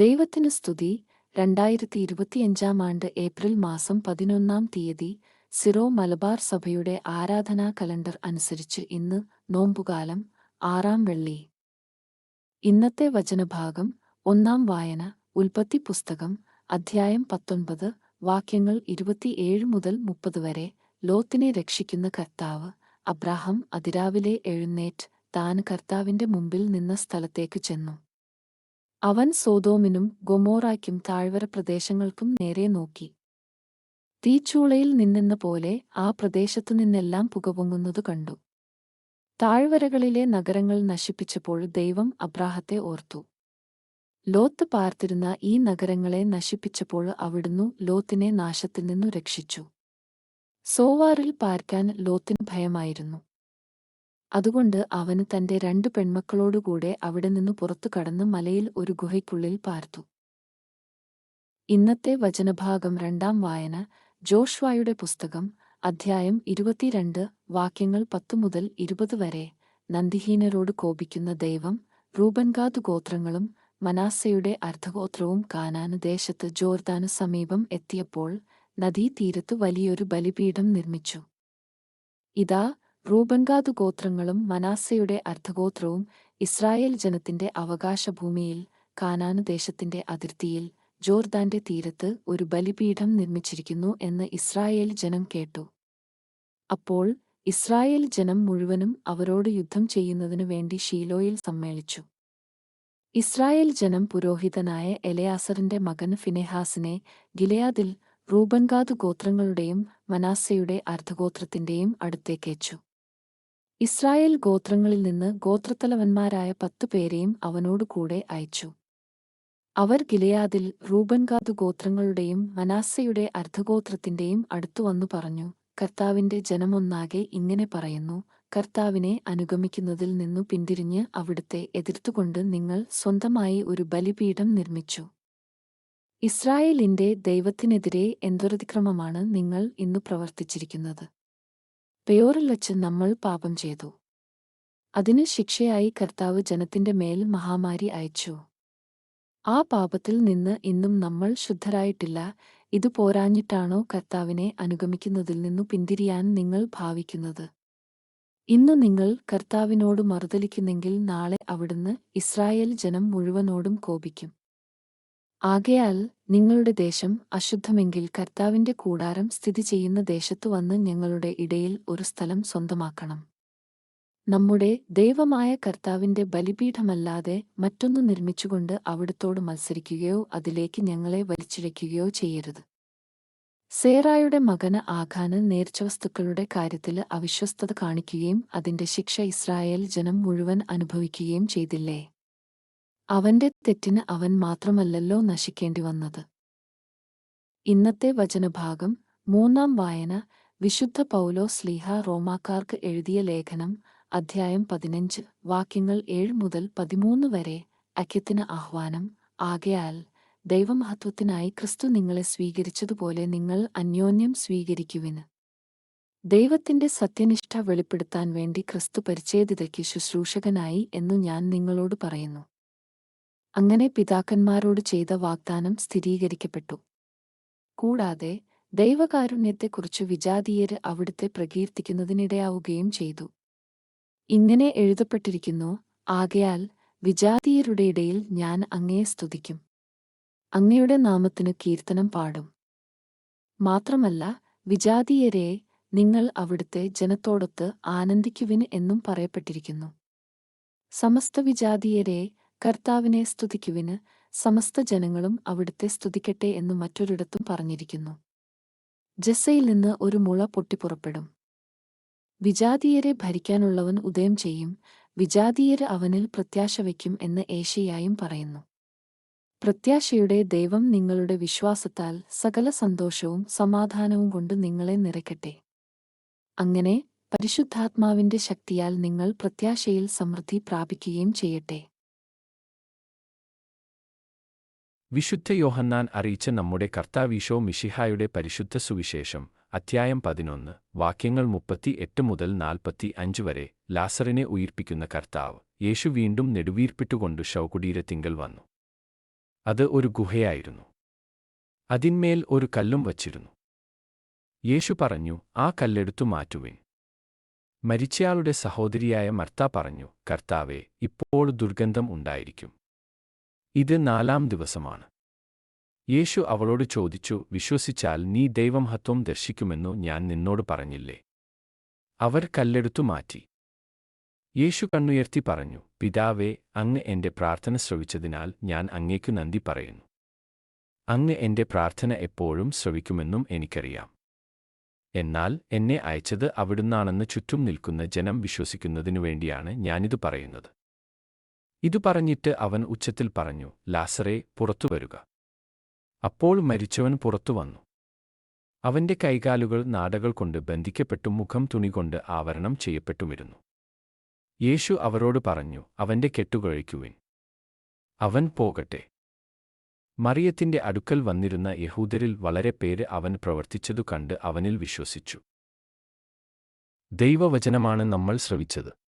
ദൈവത്തിന് സ്തുതി. രണ്ടായിരത്തി ഇരുപത്തിയഞ്ചാം ആണ്ട് ഏപ്രിൽ മാസം പതിനൊന്നാം തീയതി സിറോ മലബാർ സഭയുടെ ആരാധനാ കലണ്ടർ അനുസരിച്ച് ഇന്ന് നോമ്പുകാലം ആറാം വെള്ളി. ഇന്നത്തെ വചനഭാഗം ഒന്നാം വായന ഉൽപ്പത്തി പുസ്തകം അധ്യായം പത്തൊൻപത് വാക്യങ്ങൾ ഇരുപത്തിയേഴ് മുതൽ മുപ്പത് വരെ ലോത്തിനെ രക്ഷിക്കുന്ന കർത്താവ് അബ്രാഹം അതിരാവിലെ എഴുന്നേറ്റ് താൻ കർത്താവിന്റെ മുമ്പിൽ നിന്ന സ്ഥലത്തേക്ക് ചെന്നു. അവൻ സോതോമിനും ഗൊമോറായ്ക്കും താഴ്വര പ്രദേശങ്ങൾക്കും നേരെ നോക്കി. തീച്ചൂളയിൽ നിന്നെന്ന പോലെ ആ പ്രദേശത്തു നിന്നെല്ലാം പുകപൊങ്ങുന്നതു കണ്ടു. താഴ്വരകളിലെ നഗരങ്ങൾ നശിപ്പിച്ചപ്പോൾ ദൈവം അബ്രാഹത്തെ ഓർത്തു. ലോത്ത് പാർത്തിരുന്ന ഈ നഗരങ്ങളെ നശിപ്പിച്ചപ്പോൾ അവിടുന്നു ലോത്തിനെ നാശത്തിൽ നിന്നു രക്ഷിച്ചു. സോവാറിൽ പാർക്കാൻ ലോത്തിന് ഭയമായിരുന്നു. അതുകൊണ്ട് അവന് തന്റെ രണ്ടു പെൺമക്കളോടുകൂടെ അവിടെ നിന്നു പുറത്തു കടന്ന് മലയിൽ ഒരു ഗുഹയ്ക്കുള്ളിൽ പാർത്തു. ഇന്നത്തെ വചനഭാഗം രണ്ടാം വായന ജോഷ്വായുടെ പുസ്തകം അധ്യായം ഇരുപത്തിരണ്ട് വാക്യങ്ങൾ പത്തു മുതൽ ഇരുപത് വരെ. നന്ദിഹീനരോട് കോപിക്കുന്ന ദൈവം റൂബൻഗാദ് ഗോത്രങ്ങളും മനാസയുടെ അർദ്ധഗോത്രവും കാനാന് ദേശത്ത് ജോർദാനു സമീപം എത്തിയപ്പോൾ നദീതീരത്തു വലിയൊരു ബലിപീഠം നിർമ്മിച്ചു. ഇതാ റൂബൻഗാദ് ഗോത്രങ്ങളും മനാസയുടെ അർദ്ധഗോത്രവും ഇസ്രായേൽ ജനത്തിന്റെ അവകാശഭൂമിയിൽ കാനാന് ദേശത്തിന്റെ അതിർത്തിയിൽ ജോർദാന്റെ തീരത്ത് ഒരു ബലിപീഠം നിർമ്മിച്ചിരിക്കുന്നു എന്ന് ഇസ്രായേൽ ജനം കേട്ടു. അപ്പോൾ ഇസ്രായേൽ ജനം മുഴുവനും അവരോട് യുദ്ധം ചെയ്യുന്നതിനു വേണ്ടി ഷീലോയിൽ സമ്മേളിച്ചു. ഇസ്രായേൽ ജനം പുരോഹിതനായ എലയാസറിന്റെ മകൻ ഫിനെഹാസിനെ ഗിലയാദിൽ റൂബൻഗാദ് ഗോത്രങ്ങളുടെയും മനാസയുടെ അർദ്ധഗോത്രത്തിന്റെയും അടുത്തേക്കയച്ചു ഇസ്രായേൽ ഗോത്രങ്ങളിൽ നിന്ന് ഗോത്രത്തലവന്മാരായ പത്തു പേരെയും അവനോടുകൂടെ അയച്ചു. അവർ ഗിലയാദിൽ റൂബൻഗാദ് ഗോത്രങ്ങളുടെയും മനാസയുടെ അർദ്ധഗോത്രത്തിന്റെയും അടുത്തു വന്നു പറഞ്ഞു കർത്താവിന്റെ ജനമൊന്നാകെ ഇങ്ങനെ പറയുന്നു കർത്താവിനെ അനുഗമിക്കുന്നതിൽ നിന്നു പിന്തിരിഞ്ഞ് അവിടുത്തെ എതിർത്തുകൊണ്ട് നിങ്ങൾ സ്വന്തമായി ഒരു ബലിപീഠം നിർമ്മിച്ചു. ഇസ്രായേലിന്റെ ദൈവത്തിനെതിരെ എന്തൊരതിക്രമമാണ് നിങ്ങൾ ഇന്നു പ്രവർത്തിച്ചിരിക്കുന്നത്? പെയോറിൽ വച്ച് നമ്മൾ പാപം ചെയ്തു. അതിന് ശിക്ഷയായി കർത്താവ് ജനത്തിന്റെ മേൽ മഹാമാരി അയച്ചു. ആ പാപത്തിൽ നിന്ന് ഇന്നും നമ്മൾ ശുദ്ധരായിട്ടില്ല. ഇതു പോരാഞ്ഞിട്ടാണോ കർത്താവിനെ അനുഗമിക്കുന്നതിൽ നിന്നു പിന്തിരിയാൻ നിങ്ങൾ ഭാവിക്കുന്നത്? ഇന്ന് നിങ്ങൾ കർത്താവിനോട് മറുതലിക്കുന്നെങ്കിൽ നാളെ അവിടുന്ന് ഇസ്രായേൽ ജനം മുഴുവനോടും കോപിക്കും. ആകയാൽ നിങ്ങളുടെ ദേശം അശുദ്ധമെങ്കിൽ കർത്താവിന്റെ കൂടാരം സ്ഥിതി ചെയ്യുന്ന ദേശത്തു വന്ന് ഞങ്ങളുടെ ഇടയിൽ ഒരു സ്ഥലം സ്വന്തമാക്കണം. നമ്മുടെ ദൈവമായ കർത്താവിന്റെ ബലിപീഠമല്ലാതെ മറ്റൊന്നു നിർമ്മിച്ചുകൊണ്ട് അവിടത്തോട് മത്സരിക്കുകയോ അതിലേക്ക് ഞങ്ങളെ വലിച്ചിഴയ്ക്കുകയോ ചെയ്യരുത്. സേറായുടെ മകന് ആഖാന് നേർച്ചവസ്തുക്കളുടെ കാര്യത്തിൽ അവിശ്വസ്തത കാണിക്കുകയും അതിന്റെ ശിക്ഷ ഇസ്രായേൽ ജനം മുഴുവൻ അനുഭവിക്കുകയും ചെയ്തില്ലേ? അവന്റെ തെറ്റിന് അവൻ മാത്രമല്ലല്ലോ നശിക്കേണ്ടി വന്നത്. ഇന്നത്തെ വചനഭാഗം മൂന്നാം വായന വിശുദ്ധ പൗലോ സ്ലീഹ റോമാക്കാർക്ക് എഴുതിയ ലേഖനം അധ്യായം പതിനഞ്ച് വാക്യങ്ങൾ ഏഴ് മുതൽ പതിമൂന്ന് വരെ അഖ്യത്തിന് ആഹ്വാനം. ആകയാൽ ദൈവമഹത്വത്തിനായി ക്രിസ്തു നിങ്ങളെ സ്വീകരിച്ചതുപോലെ നിങ്ങൾ അന്യോന്യം സ്വീകരിക്കുവിന്. ദൈവത്തിന്റെ സത്യനിഷ്ഠ വെളിപ്പെടുത്താൻ വേണ്ടി ക്രിസ്തു പരിച്ഛേദിതയ്ക്ക് ശുശ്രൂഷകനായി എന്നു ഞാൻ നിങ്ങളോട് പറയുന്നു. അങ്ങനെ പിതാക്കന്മാരോട് ചെയ്ത വാഗ്ദാനം സ്ഥിരീകരിക്കപ്പെട്ടു. കൂടാതെ ദൈവകാരുണ്യത്തെക്കുറിച്ച് വിജാതീയര് അവിടുത്തെ പ്രകീർത്തിക്കുന്നതിനിടയാവുകയും ചെയ്തു. ഇങ്ങനെ എഴുതപ്പെട്ടിരിക്കുന്നു ആകയാൽ വിജാതീയരുടെ ഇടയിൽ ഞാൻ അങ്ങയെ സ്തുതിക്കും. അങ്ങയുടെ നാമത്തിനു കീർത്തനം പാടും. മാത്രമല്ല വിജാതീയരെ നിങ്ങൾ അവിടുത്തെ ജനത്തോടൊത്ത് ആനന്ദിക്കുവിന് എന്നും പറയപ്പെട്ടിരിക്കുന്നു. സമസ്ത വിജാതീയരെ കർത്താവിനെ സ്തുതിക്കുവിന് സമസ്ത ജനങ്ങളും അവിടുത്തെ സ്തുതിക്കട്ടെ എന്ന് മറ്റൊരിടത്തും പറഞ്ഞിരിക്കുന്നു. ജസ്സയിൽ നിന്ന് ഒരു മുള പൊട്ടിപ്പുറപ്പെടും വിജാതീയരെ ഭരിക്കാനുള്ളവൻ ഉദയം ചെയ്യും വിജാതീയര് അവനിൽ പ്രത്യാശ വയ്ക്കും എന്ന് ഏഷ്യയായും പറയുന്നു. പ്രത്യാശയുടെ ദൈവം നിങ്ങളുടെ വിശ്വാസത്താൽ സകല സന്തോഷവും സമാധാനവും കൊണ്ട് നിങ്ങളെ നിറയ്ക്കട്ടെ. അങ്ങനെ പരിശുദ്ധാത്മാവിന്റെ ശക്തിയാൽ നിങ്ങൾ പ്രത്യാശയിൽ സമൃദ്ധി പ്രാപിക്കുകയും ചെയ്യട്ടെ. വിശുദ്ധ യോഹന്നാൻ അറിയിച്ച നമ്മുടെ കർത്താവീശോ മിഷിഹായുടെ പരിശുദ്ധ സുവിശേഷം അധ്യായം പതിനൊന്ന് വാക്യങ്ങൾ മുപ്പത്തി എട്ട് മുതൽ നാൽപ്പത്തി അഞ്ച് വരെ ലാസറിനെ ഉയിർപ്പിക്കുന്ന കർത്താവ് യേശു വീണ്ടും നെടുവീർപ്പിട്ടുകൊണ്ട് ശവകുടീരത്തിങ്കൽ വന്നു. അത് ഒരു ഗുഹയായിരുന്നു. അതിന്മേൽ ഒരു കല്ലും വച്ചിരുന്നു. യേശു പറഞ്ഞു ആ കല്ലെടുത്തു മാറ്റുവിൻ. മരിച്ചയാളുടെ സഹോദരിയായ മർത്ത പറഞ്ഞു കർത്താവെ ഇപ്പോൾ ദുർഗന്ധം ഉണ്ടായിരിക്കും. ഇത് നാലാം ദിവസമാണ്. യേശു അവളോട് ചോദിച്ചു വിശ്വസിച്ചാൽ നീ ദൈവമഹത്വം ദർശിക്കുമെന്നു ഞാൻ നിന്നോട് പറഞ്ഞില്ലേ? അവർ കല്ലെടുത്തു മാറ്റി. യേശു കണ്ണുയർത്തി പറഞ്ഞു പിതാവേ അങ്ങ് എന്റെ പ്രാർത്ഥന ശ്രവിച്ചതിനാൽ ഞാൻ അങ്ങേക്കു നന്ദി പറയുന്നു. അങ്ങ് എന്റെ പ്രാർത്ഥന എപ്പോഴും ശ്രവിക്കുമെന്നും എനിക്കറിയാം. എന്നാൽ എന്നെ അയച്ചത് അവിടുന്നാണെന്ന് ചുറ്റും നിൽക്കുന്ന ജനം വിശ്വസിക്കുന്നതിനു വേണ്ടിയാണ് ഞാനിതു പറയുന്നത്. ഇതു പറഞ്ഞിട്ട് അവൻ ഉച്ചത്തിൽ പറഞ്ഞു ലാസറെ പുറത്തു വരുക. അപ്പോൾ മരിച്ചവൻ പുറത്തു വന്നു. അവന്റെ കൈകാലുകൾ നാടകൾ കൊണ്ട് ബന്ധിക്കപ്പെട്ടും മുഖം തുണി കൊണ്ട് ആവരണം ചെയ്യപ്പെട്ടുമിരുന്നു. യേശു അവരോട് പറഞ്ഞു അവന്റെ കെട്ടുകഴിക്കുവിൻ അവൻ പോകട്ടെ. മറിയത്തിന്റെ അടുക്കൽ വന്നിരുന്ന യഹൂദരിൽ വളരെ പേര് അവൻ പ്രവർത്തിച്ചതു കണ്ട് അവനിൽ വിശ്വസിച്ചു. ദൈവവചനമാണ് നമ്മൾ ശ്രവിച്ചത്.